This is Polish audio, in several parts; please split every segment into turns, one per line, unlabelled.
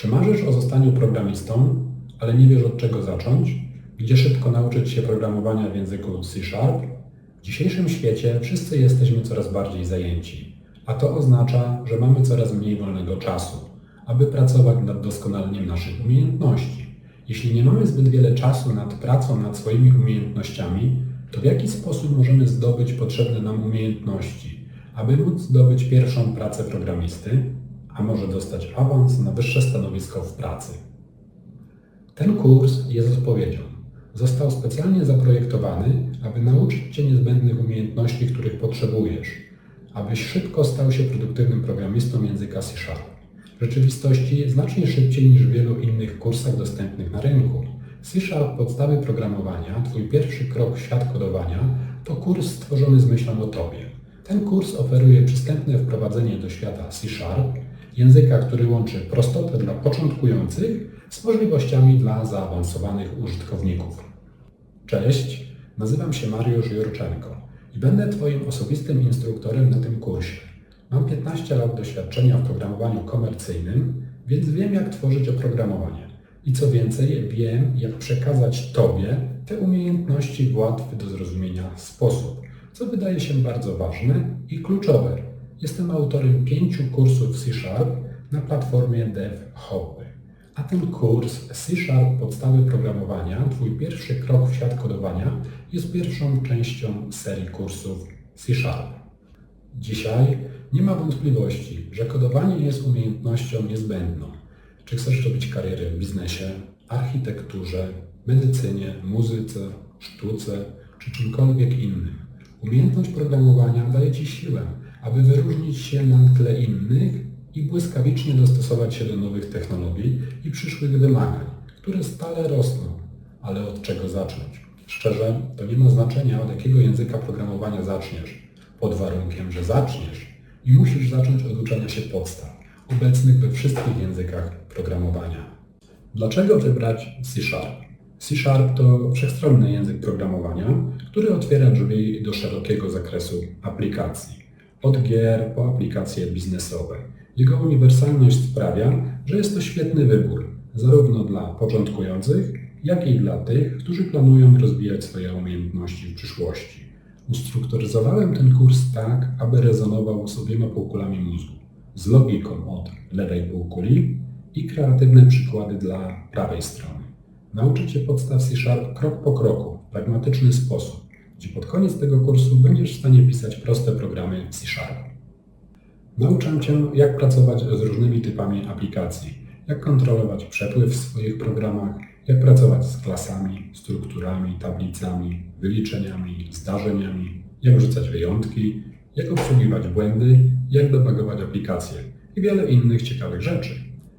Czy marzysz o zostaniu programistą, ale nie wiesz od czego zacząć? Gdzie szybko nauczyć się programowania w języku C Sharp? W dzisiejszym świecie wszyscy jesteśmy coraz bardziej zajęci, a to oznacza, że mamy coraz mniej wolnego czasu, aby pracować nad doskonaleniem naszych umiejętności. Jeśli nie mamy zbyt wiele czasu nad pracą nad swoimi umiejętnościami, to w jaki sposób możemy zdobyć potrzebne nam umiejętności, aby móc zdobyć pierwszą pracę programisty, a może dostać awans na wyższe stanowisko w pracy? Ten kurs jest odpowiedzią. Został specjalnie zaprojektowany, aby nauczyć Cię niezbędnych umiejętności, których potrzebujesz, abyś szybko stał się produktywnym programistą języka C Sharp. W rzeczywistości znacznie szybciej niż w wielu innych kursach dostępnych na rynku. C Sharp Podstawy Programowania, Twój pierwszy krok w świat kodowania, to kurs stworzony z myślą o Tobie. Ten kurs oferuje przystępne wprowadzenie do świata C Sharp, języka, który łączy prostotę dla początkujących z możliwościami dla zaawansowanych użytkowników. Cześć, nazywam się Mariusz Jurczenko i będę Twoim osobistym instruktorem na tym kursie. Mam 15 lat doświadczenia w programowaniu komercyjnym, więc wiem jak tworzyć oprogramowanie. I co więcej, wiem jak przekazać Tobie te umiejętności w łatwy do zrozumienia sposób, co wydaje się bardzo ważne i kluczowe. Jestem autorem pięciu kursów C Sharp na platformie DevHobby. A ten kurs C Sharp Podstawy Programowania, Twój pierwszy krok w świat kodowania, jest pierwszą częścią serii kursów C Sharp. Dzisiaj nie ma wątpliwości, że kodowanie jest umiejętnością niezbędną. Czy chcesz robić karierę w biznesie, architekturze, medycynie, muzyce, sztuce czy czymkolwiek innym. Umiejętność programowania daje Ci siłę, aby wyróżnić się na tle innych i błyskawicznie dostosować się do nowych technologii i przyszłych wymagań, które stale rosną. Ale od czego zacząć? Szczerze, to nie ma znaczenia, od jakiego języka programowania zaczniesz, pod warunkiem, że zaczniesz i musisz zacząć od uczenia się podstaw, obecnych we wszystkich językach programowania. Dlaczego wybrać C Sharp? C Sharp to wszechstronny język programowania, który otwiera drzwi do szerokiego zakresu aplikacji, od gier po aplikacje biznesowe. Jego uniwersalność sprawia, że jest to świetny wybór, zarówno dla początkujących, jak i dla tych, którzy planują rozwijać swoje umiejętności w przyszłości. Ustrukturyzowałem ten kurs tak, aby rezonował z obiema półkulami mózgu, z logiką od lewej półkuli i kreatywne przykłady dla prawej strony. Nauczę Cię podstaw C Sharp krok po kroku, w pragmatyczny sposób, gdzie pod koniec tego kursu będziesz w stanie pisać proste programy C Sharp. Nauczę Cię, jak pracować z różnymi typami aplikacji, jak kontrolować przepływ w swoich programach, jak pracować z klasami, strukturami, tablicami, wyliczeniami, zdarzeniami, jak wrzucać wyjątki, jak obsługiwać błędy, jak debugować aplikacje i wiele innych ciekawych rzeczy.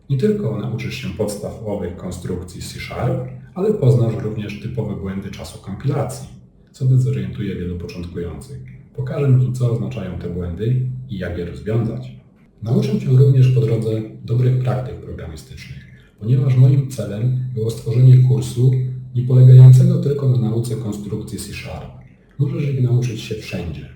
Nie tylko nauczysz się podstawowych konstrukcji C Sharp, ale poznasz również typowe błędy czasu kompilacji, co dezorientuje wielu początkujących. Pokażę Ci, co oznaczają te błędy i jak je rozwiązać. Nauczę Cię również po drodze dobrych praktyk programistycznych, ponieważ moim celem było stworzenie kursu nie polegającego tylko na nauce konstrukcji C Sharp. Możesz ich nauczyć się wszędzie.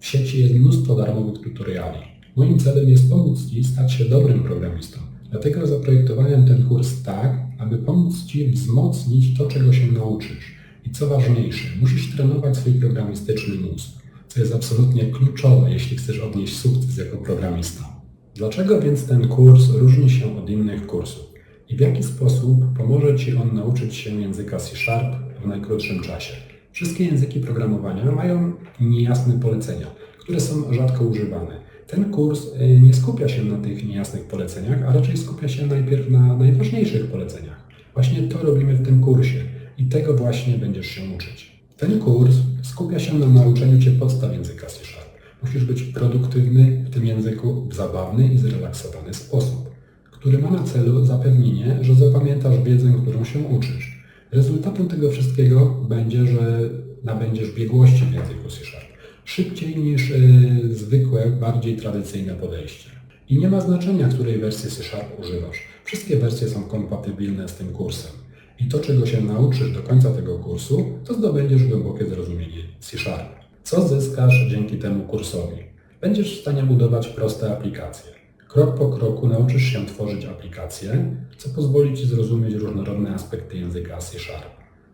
W sieci jest mnóstwo darmowych tutoriali. Moim celem jest pomóc Ci stać się dobrym programistą. Dlatego zaprojektowałem ten kurs tak, aby pomóc Ci wzmocnić to, czego się nauczysz. I co ważniejsze, musisz trenować swój programistyczny mózg, co jest absolutnie kluczowe, jeśli chcesz odnieść sukces jako programista. Dlaczego więc ten kurs różni się od innych kursów? I w jaki sposób pomoże Ci on nauczyć się języka C Sharp w najkrótszym czasie? Wszystkie języki programowania mają niejasne polecenia, które są rzadko używane. Ten kurs y, nie skupia się na tych niejasnych poleceniach, a raczej skupia się najpierw na najważniejszych poleceniach. Właśnie to robimy w tym kursie i tego właśnie będziesz się uczyć. Ten kurs skupia się na nauczeniu Cię podstaw języka C Sharp. Musisz być produktywny w tym języku w zabawny i zrelaksowany sposób, który ma na celu zapewnienie, że zapamiętasz wiedzę, którą się uczysz. Rezultatem tego wszystkiego będzie, że nabędziesz biegłości w języku C Sharp. Szybciej niż yy, zwykłe, bardziej tradycyjne podejście. I nie ma znaczenia, której wersji C Sharp używasz. Wszystkie wersje są kompatybilne z tym kursem. I to, czego się nauczysz do końca tego kursu, to zdobędziesz głębokie zrozumienie C Sharp. Co zyskasz dzięki temu kursowi? Będziesz w stanie budować proste aplikacje, Krok po kroku nauczysz się tworzyć aplikacje, co pozwoli Ci zrozumieć różnorodne aspekty języka C Sharp.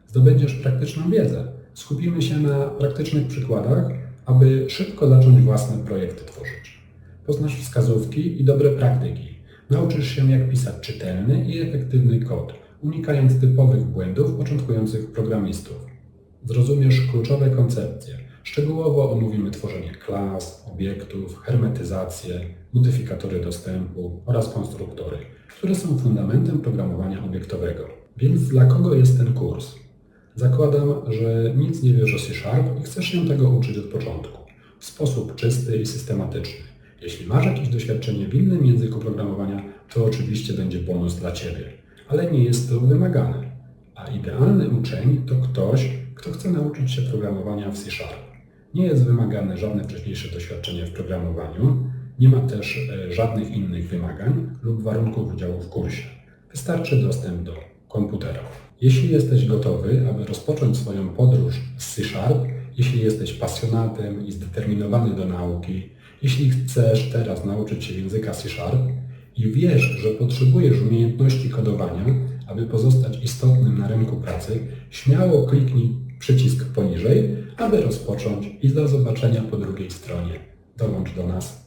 Zdobędziesz praktyczną wiedzę. Skupimy się na praktycznych przykładach, aby szybko zacząć własne projekty tworzyć. Poznasz wskazówki i dobre praktyki. Nauczysz się, jak pisać czytelny i efektywny kod, unikając typowych błędów początkujących programistów. Zrozumiesz kluczowe koncepcje. Szczegółowo omówimy tworzenie klas, obiektów, hermetyzację, modyfikatory dostępu oraz konstruktory, które są fundamentem programowania obiektowego. Więc dla kogo jest ten kurs? Zakładam, że nic nie wiesz o C Sharp i chcesz się tego uczyć od początku, w sposób czysty i systematyczny. Jeśli masz jakieś doświadczenie w innym języku programowania, to oczywiście będzie bonus dla Ciebie, ale nie jest to wymagane. A idealny uczeń to ktoś, kto chce nauczyć się programowania w C Sharp. Nie jest wymagane żadne wcześniejsze doświadczenie w programowaniu, nie ma też e, żadnych innych wymagań lub warunków udziału w kursie. Wystarczy dostęp do komputera. Jeśli jesteś gotowy, aby rozpocząć swoją podróż z C Sharp, jeśli jesteś pasjonatem i zdeterminowany do nauki, jeśli chcesz teraz nauczyć się języka C Sharp i wiesz, że potrzebujesz umiejętności kodowania, aby pozostać istotnym na rynku pracy, śmiało kliknij przycisk poniżej, aby rozpocząć i do zobaczenia po drugiej stronie. Dołącz do nas